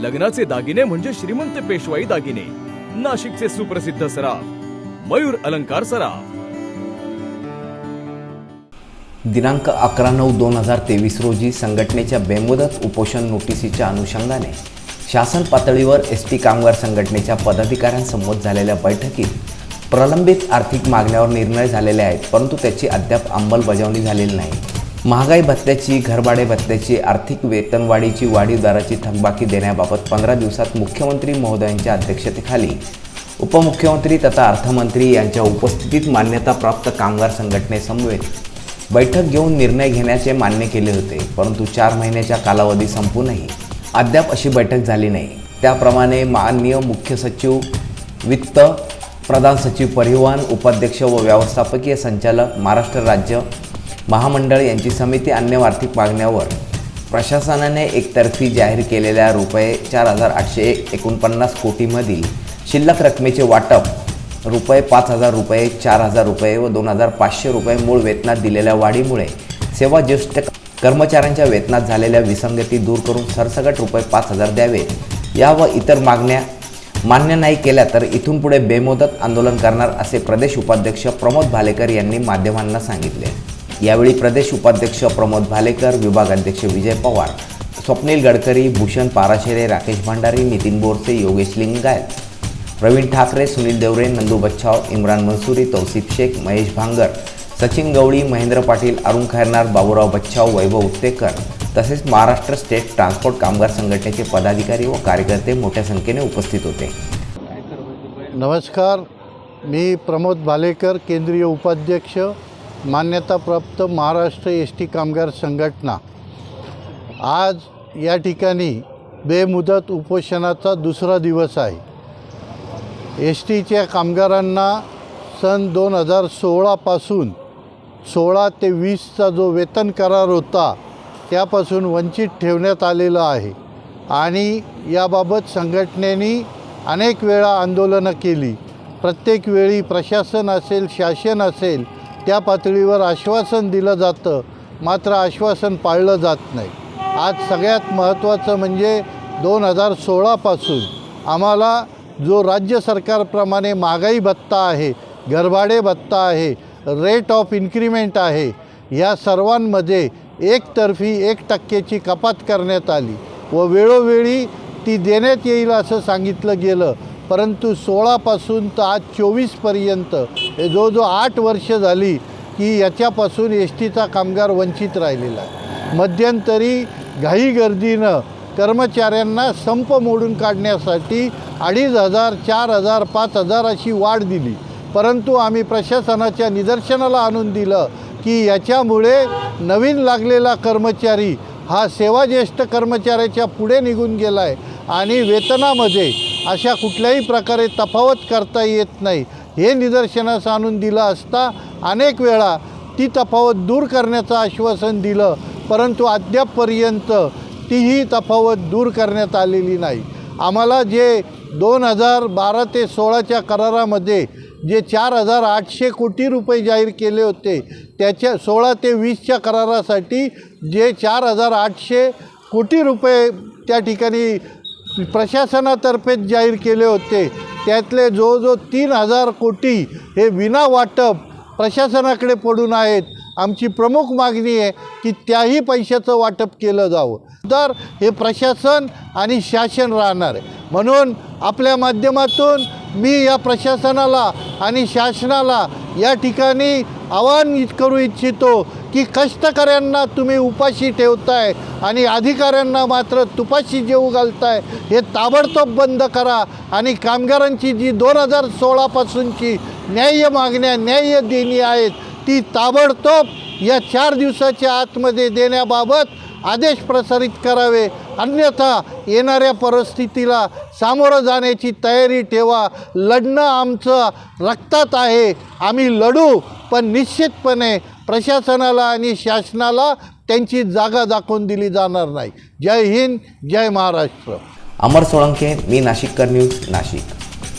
लग्नाचे दागिने म्हणजे श्रीमंत पेशवाई दागिने. नाशिकचे सुप्रसिद्ध सराफ मयूर अलंकार सराफ. दिनांक अकरा नऊ दोन हजार तेवीस रोजी संघटनेच्या बेमुदत उपोषण नोटिसीच्या अनुषंगाने शासन पातळीवर एस टी कामगार संघटनेच्या पदाधिकाऱ्यांसमोर झालेल्या बैठकीत प्रलंबित आर्थिक मागण्यावर निर्णय झालेले आहेत परंतु त्याची अद्याप अंमलबजावणी झालेली नाही. महागाई भत्त्याची घरभाडे भत्त्याची आर्थिक वेतनवाढीची वाढीव दराची थकबाकी देण्याबाबत पंधरा दिवसात मुख्यमंत्री महोदयांच्या अध्यक्षतेखाली उपमुख्यमंत्री तथा अर्थमंत्री यांच्या उपस्थितीत मान्यताप्राप्त कामगार संघटनेसमवेत बैठक घेऊन निर्णय घेण्याचे मान्य केले होते. परंतु चार महिन्याच्या कालावधी संपूनही अद्याप अशी बैठक झाली नाही. त्याप्रमाणे माननीय मुख्य सचिव वित्त प्रधान सचिव परिवहन उपाध्यक्ष व व्यवस्थापकीय संचालक महाराष्ट्र राज्य महामंडळ यांची समिती अन्य आर्थिक मागण्यावर प्रशासनाने एकतर्फी जाहीर केलेल्या रुपये चार हजार आठशे एकोणपन्नास कोटीमधील शिल्लक रकमेचे वाटप रुपये पाच हजार रुपये चार हजार रुपये व दोन हजार पाचशे रुपये मूळ वेतनात दिलेल्या वाढीमुळे सेवा ज्येष्ठ कर्मचाऱ्यांच्या वेतनात झालेल्या विसंगती दूर करून सरसकट रुपये पाच हजार द्यावे या व इतर मागण्या मान्य नाही केल्या तर इथून पुढे बेमोदत आंदोलन करणार असे प्रदेश उपाध्यक्ष प्रमोद भालेकर यांनी माध्यमांना सांगितले. यावेळी प्रदेश उपाध्यक्ष प्रमोद भालेकर विभागाध्यक्ष विजय पवार स्वप्नील गडकरी भूषण पाराशेरे राकेश भांडारी नितीन बोरसे योगेश लिंगायत प्रवीण ठाकरे सुनील देवरे नंदू बच्छाव इम्रान मनसुरी तौसिफ शेख महेश भांगर सचिन गवळी महेंद्र पाटील अरुण खैरनार बाबूराव बच्छाव वैभव उत्तेकर तसेच महाराष्ट्र स्टेट ट्रान्सपोर्ट कामगार संघटनेचे पदाधिकारी व कार्यकर्ते मोठ्या संख्येने उपस्थित होते. नमस्कार. मी प्रमोद भालेकर केंद्रीय उपाध्यक्ष मान्यताप्राप्त महाराष्ट्र एस टी कामगार संघटना. आज या ठिकाणी बेमुदत उपोषणाचा दुसरा दिवस आहे. एस टीच्या कामगारांना सन दोन हजार सोळापासून सोळा ते वीसचा जो वेतन करार होता त्यापासून वंचित ठेवण्यात आलेलं आहे. आणि याबाबत संघटनेने अनेक वेळा आंदोलनं केली. प्रत्येक वेळी प्रशासन असेल शासन असेल त्या पातळीवर आश्वासन दिलं जातं मात्र आश्वासन पाळलं जात नाही. आज सगळ्यात महत्त्वाचं म्हणजे दोन हजार सोळापासून आम्हाला जो राज्य सरकारप्रमाणे महागाई भत्ता आहे घरभाडे भत्ता आहे रेट ऑफ इन्क्रीमेंट आहे या सर्वांमध्ये एकतर्फी एक टक्क्याची कपात करण्यात आली व वेळोवेळी ती देण्यात येईल असं सांगितलं गेलं. परंतु सोळापासून तर आज चोवीसपर्यंत हे जवळजवळ आठ वर्ष झाली की याच्यापासून एस टीचा कामगार वंचित राहिलेला आहे. मध्यंतरी घाई गर्दीनं कर्मचाऱ्यांना संप मोडून काढण्यासाठी अडीच हजार चार हजार पाच हजार अशी वाढ दिली. परंतु आम्ही प्रशासनाच्या निदर्शनाला आणून दिलं की याच्यामुळे नवीन लागलेला कर्मचारी हा सेवाज्येष्ठ कर्मचाऱ्याच्या पुढे निघून गेला आहे आणि वेतनामध्ये अशा कुठल्याही प्रकारे तफावत करता येत नाही. हे निदर्शनास आणून दिलं असता अनेक वेळा ती तफावत दूर करण्याचं आश्वासन दिलं परंतु अद्यापपर्यंत तीही तफावत दूर करण्यात आलेली नाही. आम्हाला जे दोन हजार बारा ते सोळाच्या करारामध्ये जे चार हजार आठशे कोटी रुपये जाहीर केले होते त्याच्या सोळा ते वीसच्या करारासाठी जे चार हजार आठशे कोटी रुपये त्या ठिकाणी प्रशासनातर्फे जाहीर केले होते त्यातले जवळजवळ तीन हजार कोटी हे विना वाटप प्रशासनाकडे पडून आहेत. आमची प्रमुख मागणी आहे की त्याही पैशाचं वाटप केलं जावं. तर हे प्रशासन आणि शासन राहणार आहे. म्हणून आपल्या माध्यमातून मी या प्रशासनाला आणि शासनाला या ठिकाणी आवाहन करू इच्छितो की कष्टकऱ्यांना तुम्ही उपाशी ठेवताय आणि अधिकाऱ्यांना मात्र तुपाशी जेऊ घालताय. हे ताबडतोब बंद करा आणि कामगारांची जी दोन हजार सोळापासूनची न्याय्य मागण्या न्याय्य देणी आहेत ती ताबडतोब या चार दिवसाच्या आतमध्ये देण्याबाबत आदेश प्रसारित करावे. अन्यथा येणाऱ्या परिस्थितीला सामोरं जाण्याची तयारी ठेवा. लढणं आमचं रक्तात आहे. आम्ही लढू पण निश्चितपणे प्रशासनाला आणि शासनाला त्यांची जागा दाखवून दिली जाणार नाही. जय हिंद जय महाराष्ट्र. अमर सोळंके मी नाशिककर न्यूज नाशिक.